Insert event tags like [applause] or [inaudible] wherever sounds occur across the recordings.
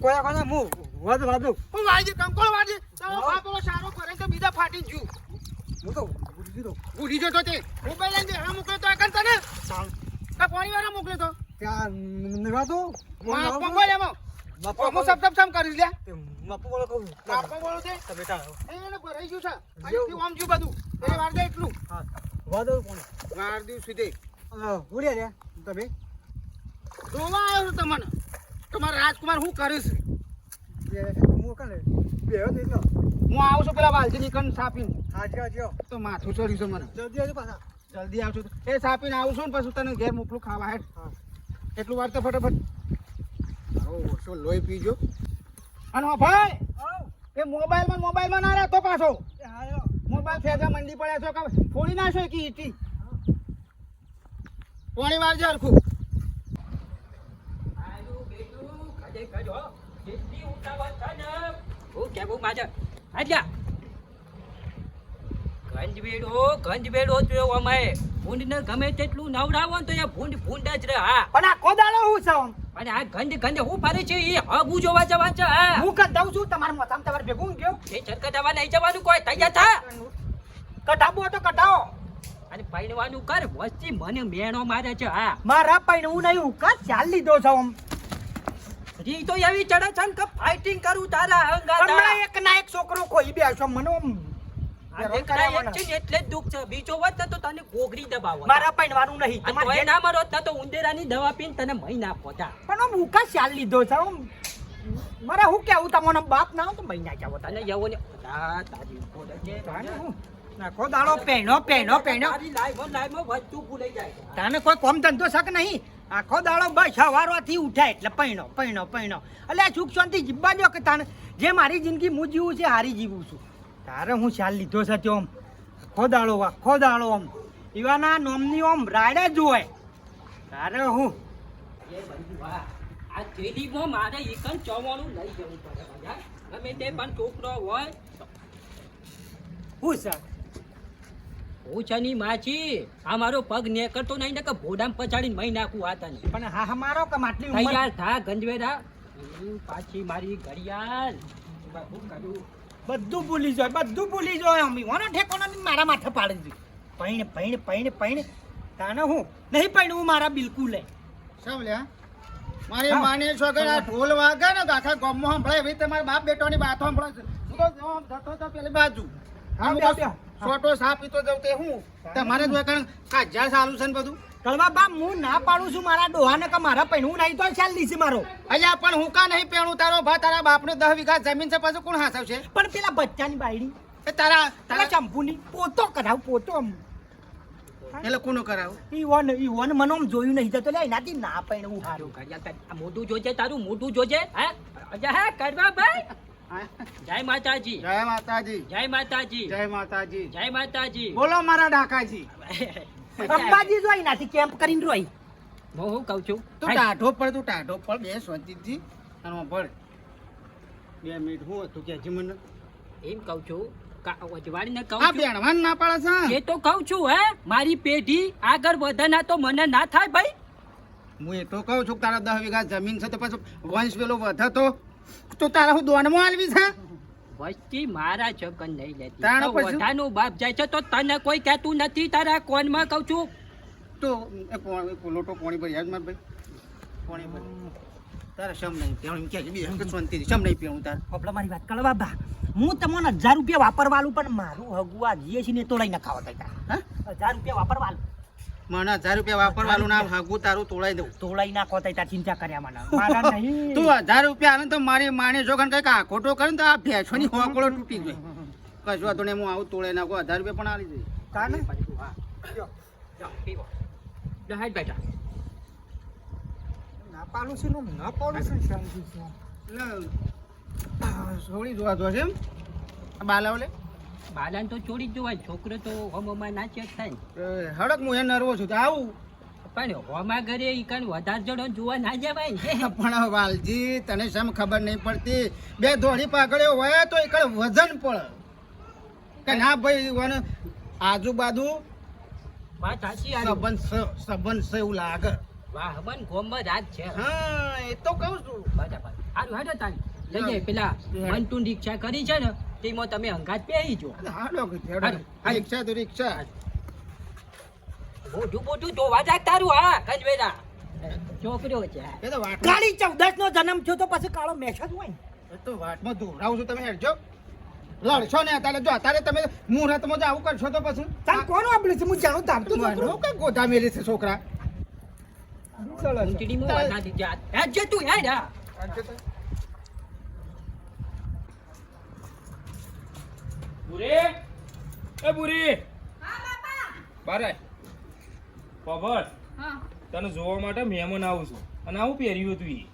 કોયા કોયા હું વાદ વાદું હું વાજી કંકોળ વાજી તારો બાપ સારો કરે તો બીજા ફાટી જ ગયું હું તો ભૂલી ગયો ભૂલી જતો તે મોબાઈલ લઈને બેહવા મોકલ્યો તો આ કરતા ને આ પાણી વાળા મોકલ્યો તો ત્યાં નગાતો માં પંગોળ એમાં બાપુ હું સબ સબ સમ કરીશ લ્યા બાપુ બોલો કહું બાપા બોલો તો બેટા એને ભરાઈ ગયું છે અહીંથી આમ જ્યુ બધું એ વાર દે એટલું. હા વાદો કોણ વાર દિવસ સુધી ઉડ્યા રે તમે? જોવા આવ્યો છું તમને તમારે રાજકુમાર હું કરીશ હું કને બે એટલો હું આવું છું પેલા વાલજી કન સાપીને. હાજી હાજી તો માથું ચડ્યું છે મને. જલ્દી આવજો પાછા. જલ્દી આવશું તો. એ સાપીને આવું છું ને પછી તને ઘેર મોકલું ખાવા હેઠ એટલું વાર તો ફટાફટ. મારો ઓછો લોહી પીજો. અને હા ભાઈ એ મોબાઈલમાં મોબાઈલમાં ના રહેતો પાછો. મોબાઈલ ફેજા મંડી પડ્યા છો કે ફોડી નાખો કે ઈટી? પોણી છે હરખું. ગમે તેટલું નવડાવો ને તો ભૂંડ ભૂંડ જ રહે હા. પણ આ કોદાળો હું છે આમ? અને આ ગંધ ગંધ હું ફરે છે એ હગુ જોવા જવા છે. હા કદ દઉં છું? તમારા માથામાં તમારે ભેગું ગયો એ ચરકટાવા નહીં જવાનું કોઈ તૈયાર થા? કઢાવો તો કઢાવો. અને પૈણવાનું કર વસ્તી મને મેણો મારે છે હા. મારા પૈણવું નહીં હું કદ ચાલ લીધો છો આમ. રી તો એવી ચડે છે ને કે ફાઇટિંગ કરું તારા હમણાં એક ના એક છોકરો કોઈ બેસો મને એટલે જ દુઃખ છે. બીજો વાત તો તને ગોગરી દબાવો મારા પૈણવાનું નહીં. તમારે ના મરો ને તો ઉંદેરાની દવા પીને તને મહિના પોતા. પણ હું કા ચાલ લીધો છે? આમ મારે હું કેવું તમને બાપ ના હોય તો મહિના જાવ તને યવો ને તારી ઉપર નાખો દાડો પહેણો પહેણો પહેણો. તારી લાઈફમાં લાઈફમાં વસ્તુ ભૂલાઈ જાય તને કોઈ કોમ ધંધો શક નહીં. આખો દાડો બસ સવારથી ઉઠાય એટલે પૈણો પૈણો પૈણો એટલે સુખ શાંતિ જીવવા દો કે તાને? જે મારી જિંદગી હું જીવું છે હારી જીવું છું. તારે હું ચાલ લીધો છે તે આખો દાડો આખો દાડો આમ એવાના નોમની ઓમ રાડે જ હોય. તારે હું? એ બંધુ હા આ થેલીમાં મારે એકન ચોવાણું લઈ જવું પડે બધા તે પણ છોકરો હોય. હું છે? હું છે માછી. આ મારો પગ નેકરતો નહીં ને કે ભોડામ પછાડીને મહી નાખું આ તને. પણ હા હા મારો કે માટલી તૈયાર થા ગંજવેરા. પાછી મારી ઘડિયાળ. બધું ભૂલી જાય બધું ભૂલી જાય અમી. ઓનો ઠેકોનો મારા માથે પાડી દીધું પૈણ પૈણ પૈણ પૈણ. તાને હું? નહીં પૈણ હું મારા બિલકુલ લે સમ મારે. માની છોકરા આ ઢોલ વાગે ને આખા ગામમાં સંભળાય. ભાઈ તમારા બાપ બેટોની વાત સંભળાય છે. હું તો આમ થતો તો પેલી બાજુ. હા. છોટો સાપ પીતો જવું તે હું? તમારે જ કારણ કાજ્યા સારું છે ને બધું? કળવા બા હું ના પાડું છું મારા ડોહાને કે મારા પૈણું નહીં તો ચાલ દીશે મારો. અલ્યા પણ હું કા નહીં પેણું તારો ભા તારા બાપનો દસ વીઘા જમીન છે પાછું કોણ હાસવશે? પણ પેલા બચ્ચાની બાયડી. એ તારા તારા ચંપુની પોતો કરાવ પોતો આમ. એટલે કોનો કરાવું? ઈ વન ઈ વન મને આમ જોયું નહીં તો લે એનાથી ના પૈણું હારું ઘડિયાળ આ મોઢું જોજે તારું મોઢું જોજે હે? અજા હે કરવા ભાઈ? જય માતાજી. જય માતાજી. જય માતાજી. જય માતાજી. જય માતાજી. બોલો મારા ડાકાજી [laughs] અંબાજી જોઈ એનાથી કેમ્પ કરીને રોઈ. હું શું કહું છું. તું ટાઢો પડ તું ટાઢો પડ બે શાંતિથી અને ભળ બે મિનિટ હું હતું કે હજી મને? એમ કહું છું અજવાળીને કહું આ ના પાડે એ તો કહું છું હે મારી પેઢી આગળ વધે ના તો મને ના થાય ભાઈ. હું એ તો કહું છું તારા દસ વીઘા જમીન છે તો પછી વંશ પેલો વધે તો. તો તારા હું દોડમાં આલવી છે વસ્તી મારા જગન નહીં લેતી. તાણ? વધાનું બાપ જાય છે તો તને કોઈ કહેતું નથી તારા કોનમાં કહું છું? તો લોટો પોણી ભરી યાદ માર ભાઈ? પોણી ભરી. તારે શમ નહીં પીવાનું? એમ કે બી બીજા કે શમ નહીં પીવાનું તારે? કપડા મારી વાત કરવા બા હું તમને હજાર રૂપિયા વાપરવાલું પણ મારું હગુઆ છીએ ને તો લઈને ખાવા હા? હજાર રૂપિયા વાપરવાલું મને હજાર રૂપિયા વાપરવાનું ના હાગું તારું તોડાઈ દઉં. તોડાઈ નાખો તૈતા ચિંતા કર્યા મને. મારા નહીં. તું હજાર રૂપિયા આવે તો મારી માની જોગન કંઈક આખોટો કરે ને તો આ ભેંસોની હોકળો તૂટી જાય કશું તો હું આવું તોડે નાખો હજાર રૂપિયા પણ આવી જઈ કાને હા. જાઓ, પીવો. લે, હાલ બેટા ના પાડું છું ના પાડું છું શાંતિ છે. સોળી જોવા જો છે એમ. આ બાલાઓ લે. બાલાને તો છોડી જ જોવાય છોકરો તો હોમમાં ના ચેક થાય ને. હડક હું એને નર્વો છું તો આવું. પણ હોમા ઘરે ઈ કાંઈ વધારે જણો જોવા ના જવાય ને. [laughs] પણ વાલજી તને શમ ખબર નહીં પડતી? બે ધોળી પાકડ્યો હોય તો એક વજન પડે કે ના ભાઈ વન આજુબાજુ વાત સાચી હારી. સંબંધ એવું લાગે. વાહ બન ગોમમાં રાત છે. હા એ તો કહું છું. બરાબર. હારું હેડો તારી. લઈ જાય પેલા. વન રિક્ષા કરી છે ને તેમાં તમે અંગાત પહેરી જો. હાલો. રિક્ષા તો રિક્ષા મોઢું મોઢું જોવા જાય તારું હા કંજવેરા છોકરીઓ છે. એ તો વાટમાં કાળી ચૌદસ નો જન્મ થયો તો પછી કાળો મેસેજ હોય. એ તો વાટમાં ધોવડાવું છું તમે હેડજો. લડશો ને અત્યારે જો અત્યારે તમે મુહૂર્તમાં જ આવું કરશો તો પછી તાર કોણ આપણે છે? હું જાણું તાર તું છોકરો. કે ગોધા મેલી છે છોકરા. ઊંટડીમાં વાગા દીધી આ. હેડ જે તું. હા બુરી? એ બુરી. બારે. પભર તને જોવા માટે મહેમાન આવું છું. અને આવું પહેર્યું હતું ઈ.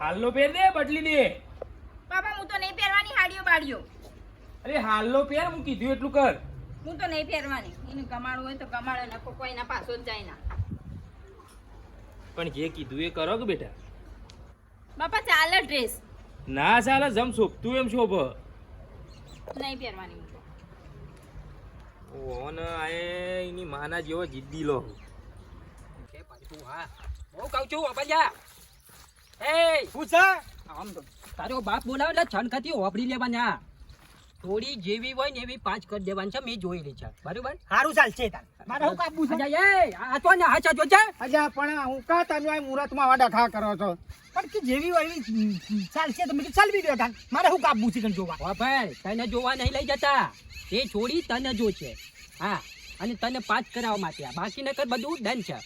હાલનો પહેર દે બદલી દે. બાપા હું તો નહીં પહેરવાની હાડીઓ બાડીઓ. અરે હાલનો પહેર હું કીધું એટલું કર. હું તો નહીં પહેરવાની. એનું કમાડું હોય તો કમાડે નકો કોઈના પાછો જ જાય ના. પણ જે કીધું એ કરો કે બેટા. બાપા ચાલે ડ્રેસ. ના ચાલે જમ શોભતું એમ શોભ. નહીં પહેરવાની હું. ઓન આએ એની માના જેવો જીદ્દી લો કે પાછું હા. હું કહું છું આપણે એ! શું છે? આમ તો તારો બાપ બોલાવે એટલે છનખતી હોપડી લેવાના. થોડી જેવી હોય ને એવી પાંચ કરી દેવાની છે મેં જોયેલી છે. બરોબર? સારું ચાલશે તાર. મારે હું કાપવું છે? એ આ તો ને હાચા જો છે. અજા પણ હું કા તમે આ મુહૂર્તમાં વાડા ખા કરો છો? પણ કે જેવી હોય એવી ચાલશે તો મેં ચાલવી દો તાર મારે હું કાપવું છે કણ જોવા? હા ભાઈ તને જોવા નહીં લઈ જતા. એ છોડી તને જો છે. હા અને તને પાંચ કરાવવા માટે. બાકી નકર બધું ડન છે.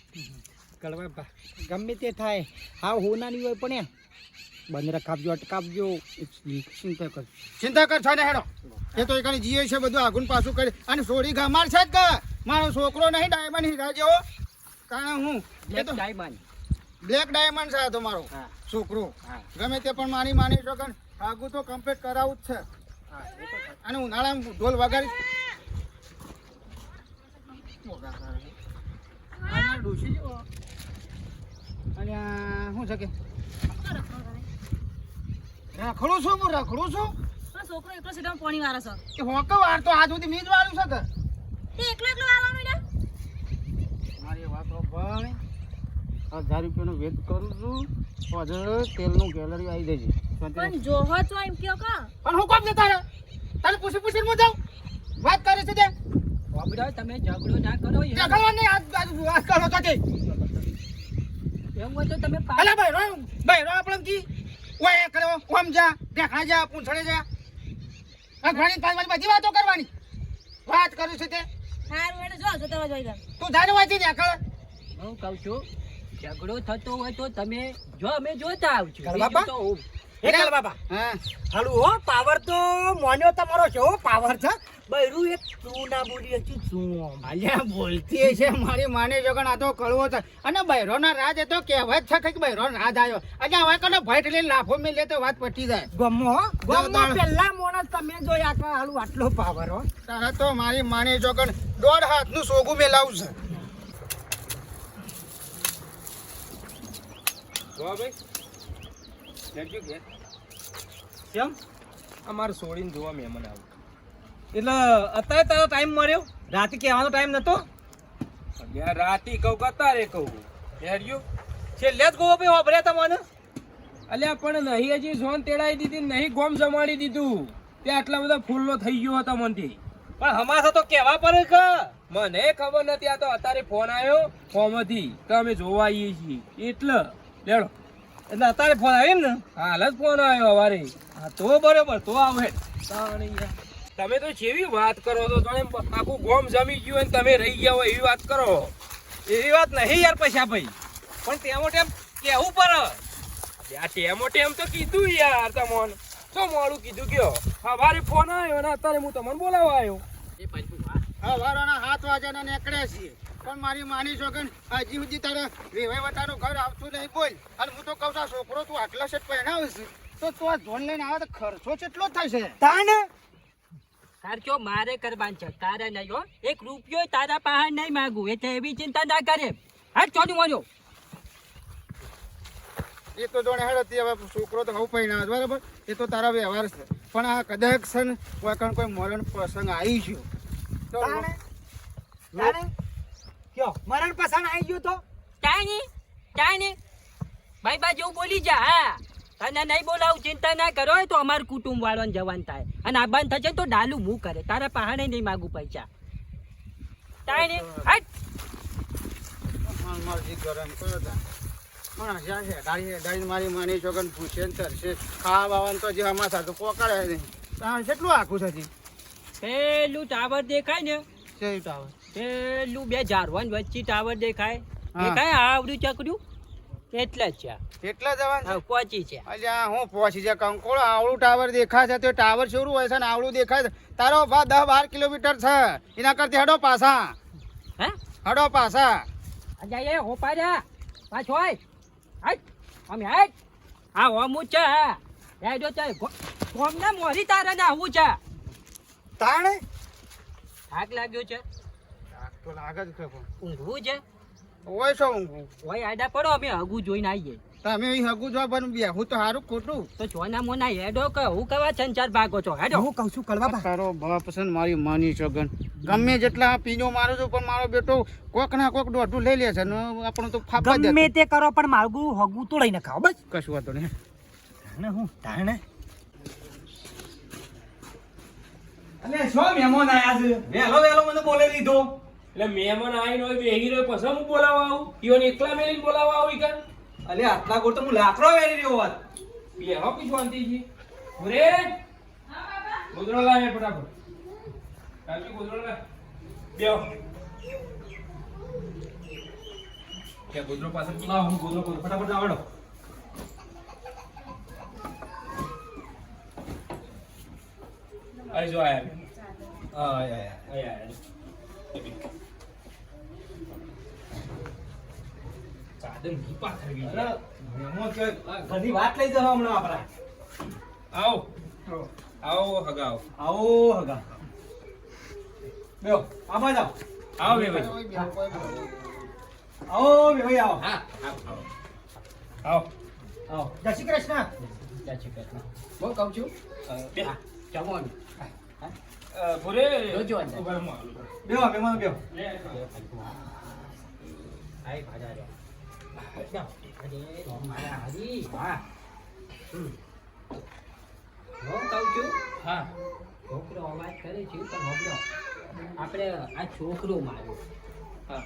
ગમે તે થાય. હા હોનાની હોય પણ એમ. બંધ રખાવજો અટકાવજો. ચિંતા કર. ચિંતા કર છો ને હેડો. એ તો એકને જીએ છે બધું આગુન પાછું કરી. અને સોરી ગામાર છે કે? મારો છોકરો નહીં ડાયમંડ હીરા જેવો. કારણ હું? એ બ્લેક તો ડાયમંડ બ્લેક ડાયમંડ છે તો મારો હા. છોકરો. હા. ગમે તે પણ માની માની શકો આગું તો કમ્પ્લીટ કરાવું જ છે. અને ઉનાળામાં ઢોલ વગાડી. અને શું છે કે? રખડું છું હું રખડું છું? છોકરો એકલો સીધો પાણી વાળો છે. કે હોક વાર તો આજ સુધી મીજ વાળું છે કે? તે એકલો એકલો વાળવાનું ને મારી વાત ભાઈ હજાર રૂપિયાનો વેટ કરું છું પાછળ તેલનું ગેલેરી આવી જશે. પણ જોહો તો એમ કયો કા? પણ હું કોમ જતા રહે તારે પૂછી પૂછીને હું જાઉં? વાત કરે છે તે? બાબડા તમે ઝઘડો ના કરો દેખાવા નહીં આજ આજ વાત કરો તો કે એમ હોય તો તમે ભાઈ રો ભાઈ રો આપણે કી ઓય કરો ઓમ જા દેખા જા પૂંછડે જા. આ ઘણી પાંચ પાંચ બધી વાતો કરવાની. વાત કરું છું તે. હારું એને જો જો તમે જોઈ લે તું ધારે વાંચી કળ હું કહું છું ઝઘડો થતો હોય તો તમે જો અમે જોતા આવજો. બાપા. એ કાળ બાબા હા. હાલું હો પાવર તો મોન્યો તમારો છે હો પાવર છે. બૈરું એક તું ના બોલી હતી શું અલ્યા બોલતી છે મારી માને જોગણ આ તો કળવો છે. અને બૈરોના રાજ એ તો કહેવત છે કે બૈરો રાજ આવ્યો અલ્યા હવે કને લઈને લાફો મેલે તો વાત પટી જાય. ગમો ગમો દાદા. મોણસ તમે જોયા કે હાલું આટલો પાવર હો. તારે તો મારી માને જોગણ દોઢ હાથનું સોગું મેલાવું છે. જો ભાઈ. કેમ? અમારે છોડીને જોવા મહેમાન આવું. એટલે અત્યારે તારો ટાઈમ મળ્યો. રાતે કહેવાનો ટાઈમ નતો. રાતે રાતી કહું કે અત્યારે કહું. હેડ્યું છેલ્લે જ કહો ભાઈ વાપર્યા તમને અલ્યા પણ નહીં હજી સોન તેડાવી દીધી નહીં ગોમ જમાડી દીધું. તે આટલા બધા ફૂલો થઈ ગયો હતો મનથી. પણ હમાસા તો કેવા પડે કે મને ખબર નથી આ તો અત્યારે ફોન આવ્યો ફોનમાંથી. તો અમે જોવા આવીએ છીએ. એટલે લેડો. એટલે અત્યારે ફોન આવ્યો ને? હાલ જ ફોન આવ્યો અમારે હા તો બરોબર તો આવે તાણે. તમે તો જેવી વાત કરો તો તમે આખું ગોમ જમી ગયું હોય ને તમે રહી ગયા હોય એવી વાત કરો. એવી વાત નહીં યાર પૈસા ભાઈ. પણ તેમો ટેમ કેવું પડે? આ ટેમો ટેમ તો કીધું યાર તમોન. શું મોડું કીધું કયો સવારે ફોન આવ્યો ને અત્યારે હું તમને બોલાવવા આવ્યો. એ પાછું હા. હા વારાના હાથ વાજાના નીકળ્યા છીએ. પણ મારી માની છોકન હજી સુધી તારે વેવાઈ વટાનું ઘર આવતું નહીં બોલ. અને હું તો કહું છું છોકરો તું આટલા સેટ પહેરાવે છે. તો તું આ ધોન લઈને આવે તો ખર્ચો કેટલો થાય છે તાન ખર્ચો મારે કરવાનો છે? તારે નહીં હો. એક રૂપિયો તારા પાસે નહીં માંગુ. એટલે એવી ચિંતા ના કરે. હા ચોડું માર્યો એ તો જોડે હેડ હવે છોકરો તો હું પૈણા બરાબર? એ તો તારા વ્યવહાર છે. પણ આ કદાચ છે ને કોઈ કણ કોઈ મરણ પ્રસંગ આવી ગયો. કયો? મરણ પ્રસંગ આવી ગયો તો? ટાઈની નહીં ભાઈ બા જેવું બોલી જા હા. તને નહીં બોલાવું ચિંતા ના કરો તો અમારું કુટુંબ વાળવાનું જવાન થાય. અને આ બંધ થશે તો ડાલુ હું કરે. તારા પહાણે નહીં માગું પૈસા. ટાઈની હટ! ગરમ કરો પણ જ્યાં છે ડાળી ડાળી મારી માની છોકન પૂછે ને તરશે. ખાવા બાવાનું તો જે આમાં થતું પોકાડે નહીં. તાણ કેટલું આખું થતી પેલું ટાવર દેખાય ને? ઈ ટાવર? પેલું બે ઝાડવાન વચ્ચે ટાવર દેખાય. દેખાય? આવડું ચકડ્યું? એટલે જ છે. કેટલા જવાન હા, છે? પહોંચી છે. અલ્યા હું પહોંચી જાય કંકોળો આવડું ટાવર દેખાય છે તો ટાવર શરૂ હોય છે ને આવડું દેખાય છે. તારો ભા દસ બાર કિલોમીટર છે. એના કરતી હડો પાછા. હે? હડો પાછા. અજા એ હોપા જા પાછો આય. હાય અમે હાય હા હોમું જ છે. હા હેડો ચાલ ગોમને મોરી તારે ને આવું છે. તાણે? થાક લાગ્યો છે. તો લાગે જ. ઊંઘવું છે? હોય શું ઊંઘું ઓય આડા પડો અમે હગું જોઈને આવીએ તમે અહીં હગું જો પણ બેહું તો સારું ખોટું. તો જોના મોના હેડો કે હું કવા સંચાર ભાગો છો? હેડો. હું કહું છું કળવા બા. તારો બાપ છે મારી માની છોગન. ગમે જેટલા પીજો મારું છું પણ મારો બેટો કોક ના કોક દોઢું લઈ લે છે ને આપણો તો ફાપા ગમે તે કરો પણ મારું હગું તો લઈને ખાઓ બસ. કશું વાતો નહીં. તાણે હું તાણે અલે શું મહેમાન આયા છે? વેલો વેલો મને બોલે લીધો. એટલે મહેમાન આવીને હોય બેહી રહ્યો પછી હું બોલાવવા આવું? ઈવન એકલા મેલીને બોલાવવા આવું ઈ કાન અલે આટલા ગોળ તો હું લાકડો વેરી રહ્યો હોત. બેહો કી શાંતિજી ઉરે! ગોદડો લાવે ફટાફટ. કાલજી ગોદડો લાવે બેહો. કે ગોદડો પાસે લાવ હું ગોદરો કરું. ફટાફટ આવડો આઈ જો આયા. હા આયા. આયા આયા. ચાદર મી પાથર ગઈ છે. મહેમાન કે ઘરની વાત લઈ જવા હમણાં આપણા. આવો. આવો. હગાઓ આવો હગા. બેહો આમાં જાઓ. આવો બે ભાઈ આવો બે ભાઈ આવો. હા આવો. આવો. આવો. જય શ્રી કૃષ્ણ. જય શ્રી કૃષ્ણ. હું કહું છું? બે. જમવાનું ભૂરે. જોજો. બેહો મહેમાન બેહો. લે, ભાજા રે છોકરો અવાજ કરે છે હા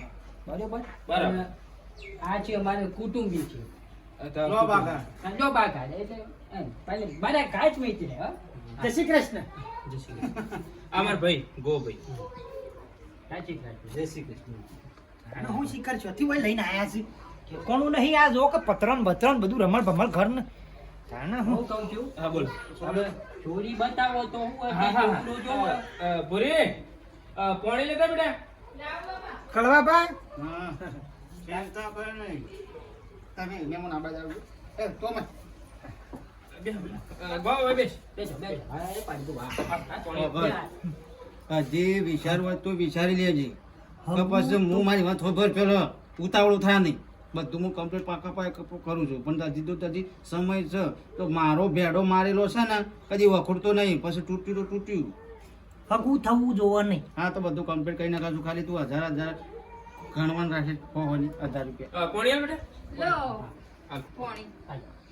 શિખર ચોથી લઈને આયા છે. કોનું નહીં? આ જો કે પતરણ બતરણ બધું રમણ ભમણ ઘર ને હું. કહું છું? હા બોલ. હવે ચોરી બતાવો તો હું જો ભૂરે અ, લેતા બેટા. કળવા બા હા. ચિંતા કર નહીં. તમે મહેમાન આબાદ આવજો એ તો મે વિચારવું હોય તો વિચારી લેજે. પછી હું મારી વાત ખબર પેલો ઉતાવળું થાય નહીં. બધું હું કમ્પ્લીટ પાકા પાય કરું છું. પણ હજી તો હજી સમય છે. તો મારો ભેડો મારેલો છે ને કદી વખોડતો નહીં. પછી તૂટ્યું તો તૂટ્યું. ફગું થવું જોવો નહીં. હા તો બધું કમ્પ્લીટ કરી નાખાશું. ખાલી તું હજાર હજાર ગણવાનું રાખે હોવાની હજાર રૂપિયા. કોણી આવે બેટા?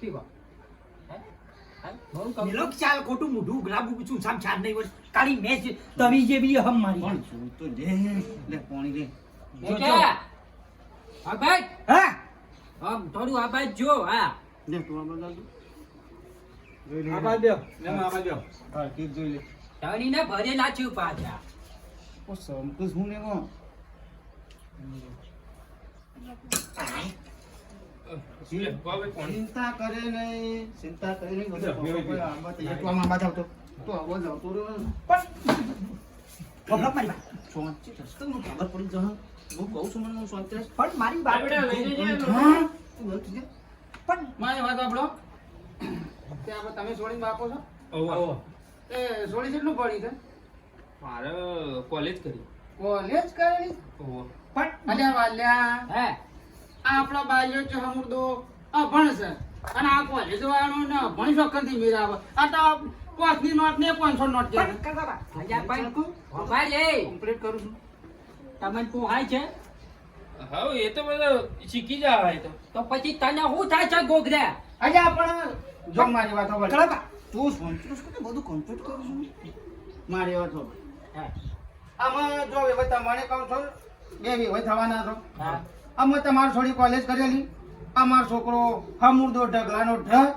પીવો. મિલોક ચાલ ખોટું મોઢું ગ્રાબુ છું સામ ચાર નહીં વર્ષ કાળી મેચ તવી જેવી હમ મારી. પણ તો લે. લે પાણી લે. બેટા. હા. આમ થોડું જો હા. તું હા કીધ જોઈ લે. પાછા. ઓ સંકુશ હું ચિંતા કરે નહીં ચિંતા કરે નહીં બધું આંબા તૈયાર. તું આમ આંબા જાવ તો તું આવો જાવ તો તો ખબર પડી જશે હું કહું છું મને હું શાંતિ પણ મારી વાત પણ મારી વાત સાંભળો તે આપણે તમે છોડીને બાપો છો? ઓહો એ છોડી કેટલું પડી છે? મારે કોલેજ કરી. કોલેજ કરી ઓહો પણ અલ્યા વાલ્યા હે? આ આપણો બાલ્યો છે હમુરદો. અભણ છે. અને આ કોલેજ વાળો ને અભણ શોખનથી મેળાવે આ તો પાંચની નોટ ને પાંચસો નોટ છે. રે કમ્પ્લીટ કરું છું. તમને પોહાય છે? હા એ તો બધું શીખી એ તો. તો પછી તને શું થાય છે ગોગરા? અલ્યા પણ જો મારી વાત. કાકા બા, તું સંતોષ કે બધું કમ્પ્લીટ કરું છું? મારી વાત સાંભળ. આમાં જો હવે તમારે કહું છો બે વિવાહ થવાના છો. હા. આમાં તમારે થોડી કોલેજ કરેલી. અમારો છોકરો હમુરદો ઢગલાનો ઢગ.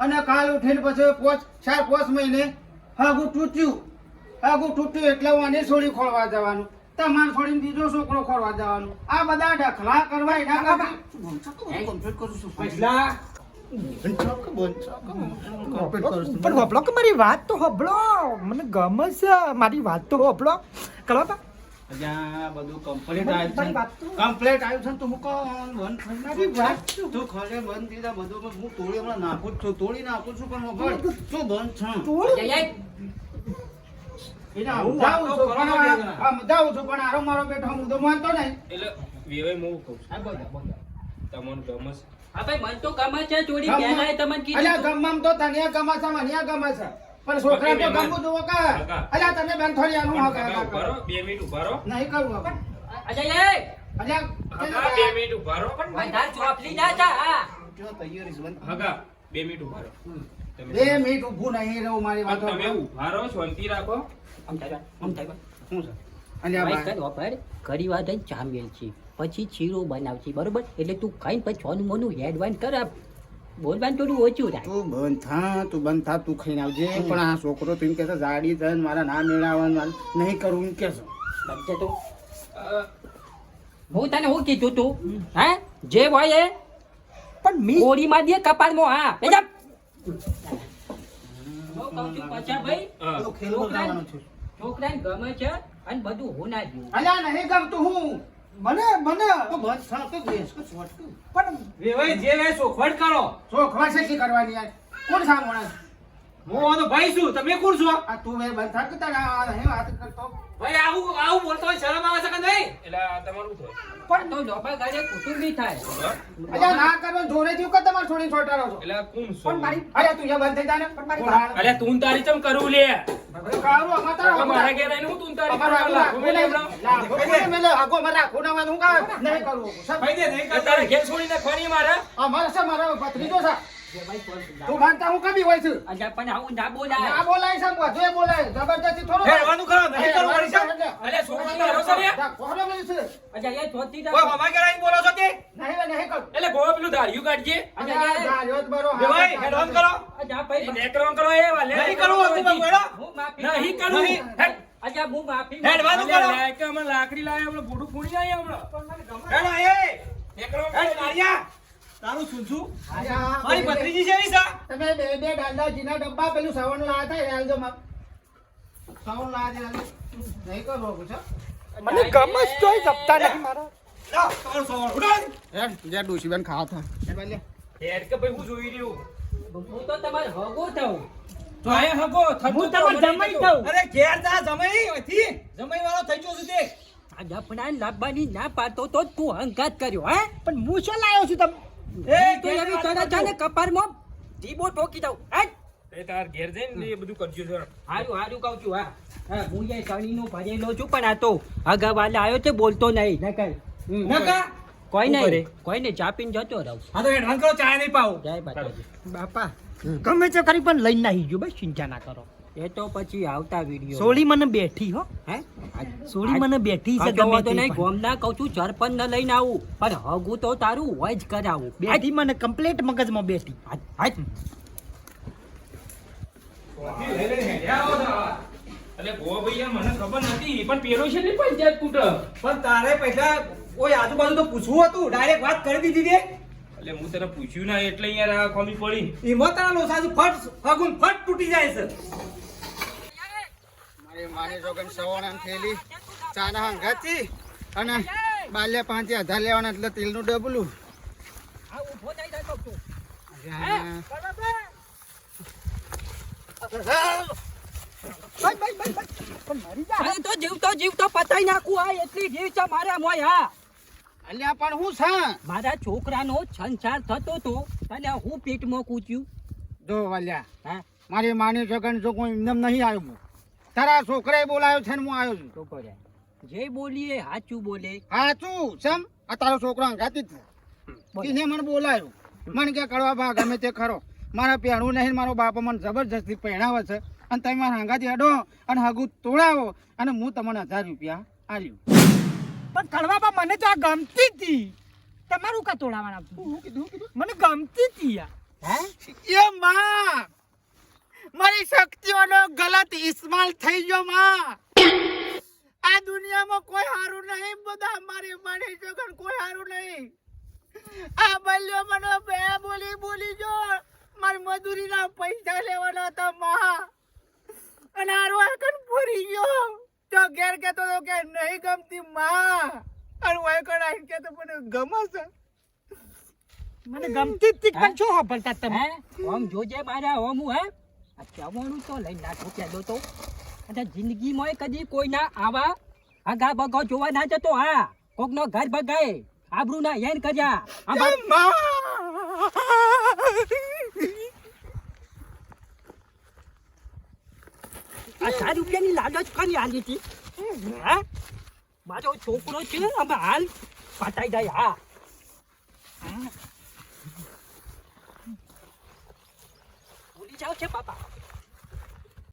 અને કાલ ઉઠીને પછી પોચ ચાર પોચ મહિને હાગું તૂટ્યું. હાગું તૂટ્યું એટલે હું આને છોડી ખોળવા જવાનું. તમારે છોડીને બીજો છોકરો ખોરવા જવાનું. આ બધા ઢગલા કરવા એના કમ્પ્લીટ કરું છું. પણ હોભળો કે મારી વાત તો હોભળો. મને ગમે છે. મારી વાત તો હોભળો. કાકા બા, બધું કમ્પ્લીટ આવ્યું છે. તો- કમ્પ્લીટ આવ્યું છે ને તું મૂકો. બંધ થઈ મારી વાત તું તું ખરે બંધ થઈ બધું હું તોડી હમણાં નાખું છું. તોડી નાખું છું પણ તું બંધ છે? પણ પણ પણ છોકરા તો ગમવું જોવો કા. અલ્યા તમે બેન થોડી આનું પણ હક હક. બે મિનિટ ઊભા રહો. નહીં કરું અજય અલ્યા બે મિનિટ ઊભા રહો વધારે ચોપલી ના થા જો તૈયારી છે, બંધ. બે મિનિટ ઊભા રહો. બે મિનિટ ઊભું નહીં રહું મારી વાત તમે ઊભા રહો શાંતિ રાખો. આમ થાય આમ થાય શું છે? વાર થઈને પછી ચીરો બનાવજી બરોબર? એટલે તું ખાઈને પછી છોનું મોનું હેડવાન કર બોલવાનું થોડું ઓછું રાખ તું બંધ થા તું બંધ થા તું ખાઈને આવજે. પણ આ છોકરો તું એમ કે જાડી છે મારા ના મેળવવાનું નહીં કરવું એમ કે છે તો? હું તને હું કીધું તું? હે? જે હોય એ પણ મી કોરીમાં દે કપાળમાં હા. બેજા હું. કહું છું પાછા ભાઈ. ખેલો કરવાનો છે છોકરાને ગમે છે અને બધું હોના જેવું અલ્યા નહીં ગમતું હું. મને મને. તો બંધ સાતો તો બેસ કે છોડ પણ વેવાય જે વે સોખવટ કરો. ચોખવટ છે શી કરવાની યાર? કોણ સાંભળે? હું તો ભાઈ છું. તમે કોણ છો? આ તું બે બંધ થાક કે તારા આ નહીં વાત કરતો? ભાઈ આવું આવું બોલતો હોય શરમ આવે છે કે નહીં? એટલે તમારું પણ તો લોબા ગાડે કુટુંબી થાય. અલ્યા ના કરો જોરે થયું કે તમારે છોડી છોટાડો છો? એટલે કોણ છો પણ મારી અલ્યા તું યા બંધ થઈ જા પણ મારી કોણ? તું તારી ચમ કરું લે? તારો મારા ઘેર તું તારી આગું લાગુ આગું અમારે રાખવું ના હું કાં નહીં કરવું. ભાઈ દે નહીં આ તારા ઘેર છોડી નાખવાની મારે? અમારે છે, મારો ભત્રીજો છે. તું માનતા હું કમી હોય છું. અજા પણ આવું ના બોલાય. ના બોલાય સમ છે બધું એ બોલાય. જબરદસ્તી થોડું હેડવાનું કરો નહીં કરો પડી છે. અલે છોકરો તારો છે રે? કોનો બોલું છે. અજા એ છોડતી કોઈ મામા આવીને બોલો છો તે? નહીં લે, નહીં કર. એટલે ગોવા પેલું ધાર્યું કાઢજે. અજા ધાર્યો જ બરો, હા, ભાઈ હા, હેડવાનું કરો. અજા ભાઈ એ નેકરવાનું કરો એ વાલે. નહીં કરવું હતું પણ હું માફી નહીં. કરવું હેડ. અચ્છા હું માફી હેડવાનું. કરો. અલ્યા, કે અમે લાકડી લાવ્યા હમણાં ભોડું ફોડી આવ્યા હમણાં. હેડો એ નેકરવાનું હેડ કરો. મારિયા શું છું મારી ભત્રીજી છે એની સા તમે બે બે દાદાજીના ડબ્બા પેલું સવણ લાયા હતા એ આલજો માં. સવણ લાયા દે આલજો. નહીં કરવું પૂછો મને ગમે જ તોય જપતા નહીં મારા. લાવ સવણ સવણ. ઉડાડ હેડ, જ્યાં ડોશીબેન ખાવા થા. એ બાર હેડ કે ભાઈ હું જોઈ રહ્યો? હું તો તમાર હગો થઉં. તો આયા હગો થતું હું તો તમારે જમાઈ કહેજો. અરે ઘેર જા જમાઈ અહીંથી. જમાઈ વાળો થઈ ગયો છું તે. આ ડફણા લાવવાની ના પાડતો તો તું હંગાત કર્યો હે? પણ હું શું લાયો છું તમે એ તો એવી તરત છે કપારમાં જીબો ઠોકી દઉં હે એ તાર ઘેર જઈને એ બધું કરજો જરા. હારું હારું કહું છું હા. હા હું એ સણીનો ભરેલો છું પણ આ તો અગાવાલે આવ્યો છે બોલતો નહીં. ન કઈ. નકા કોઈ શું નહીં કોઈ નહીં ચા પીને જતો રહું. હા તો હેડવાન કરો ચા નહીં પાવ જય બાપા ગમે તે કરી પણ લઈને નાહી ગયો બસ ચિંતા ના કરો. એ તો પછી આવતા વીડિયો. સોળી મને બેઠી હો. હે? સોળી મને બેઠી છે ગમે તો નહીં ગોમ ના કહું છું ચરપન ન લઈને આવું. પણ હગું તો તારું હોય જ કરાવું. બેઠી મને કમ્પ્લીટ મગજમાં બેઠી. એટલે ગોવા ભૈયા મને ખબર નથી પણ પેલો છે ને પંચાયત કૂટ પણ તારે પૈસા કોઈ આજુબાજુ તો પૂછવું હતું ડાયરેક્ટ વાત કરી દીધી તે એટલે હું તને પૂછ્યું ના એટલે યાર આ ખોમી પડી. એમાં તારા લોસાથી ફટ ફગુન ફટ તૂટી જાય છે. મારી માની જોગન સવણ ચાના હંગાતી અને બાલ્ય પાંચે લેવાના એટલે તેલનું ડબલું. અરે તો જીવતો જીવતો પતાઈ નાખું આ એટલી જીવ છે મારા મોય હા. અલ્યા પણ હું છે? મારા છોકરાનો સંસાર થતો તો અને હું પેટમાં કૂચ્યું? જો વાલ્યા હા. મારી માની જગન જો કોઈ એમનેમ નહીં આવ્યો. તારા છોકરાએ બોલાયો છે ને હું આવ્યો છું. તો જે બોલીએ હાચું બોલે. હાચું સમ આ તારો છોકરો અંગાતી જ એને મને બોલાયો. મને કે કડવા બા ગમે તે ખરો. મારા પહેણું નહીં મારો બાપ મને જબરજસ્તી પહેણાવે છે. અને તમે મારા અંગાથી અડો અને હગું તોડાવો અને હું તમને હજાર રૂપિયા આલ્યું પણ કડવા મને તો આ ગમતી હતી તમારું કા તોડાવાના? મને ગમતી હતી યાર. એ માં! મારી શક્તિઓનો ગલત ઇસ્માલ થઈ ગયો માં. આ દુનિયામાં કોઈ હારું નહીં બધા મારી મારી જગન કોઈ હારું નહીં. આ બલ્યો મને બે બોલી બોલી જો. મારી મજૂરીના પૈસા લેવાના હતા માં અને આરો આકન ફરી ગયો. તો ઘેર કેતો તો કે નહીં ગમતી માં અને વાયકણ આવીને કહેતો મને ગમે છે. મને ગમતી જ પણ શું સાંભળતા તમે? ઓમ જોજે મારા ઓમ હું હે? આ તો લઈને નાખો પેલો તો. અને જિંદગીમાં કદી કોઈના આવા આગા બગો જોવા ના જતો હા કોકનો ઘર બગાય આબરૂ ના હેન કર્યા. આ ચાર રૂપિયાની લાલચ કરી આલી હતી. હે? મારો છોકરો છે અમે હાલ પટાઈ જાય હા. ભૂલી જાવ છે બાપા.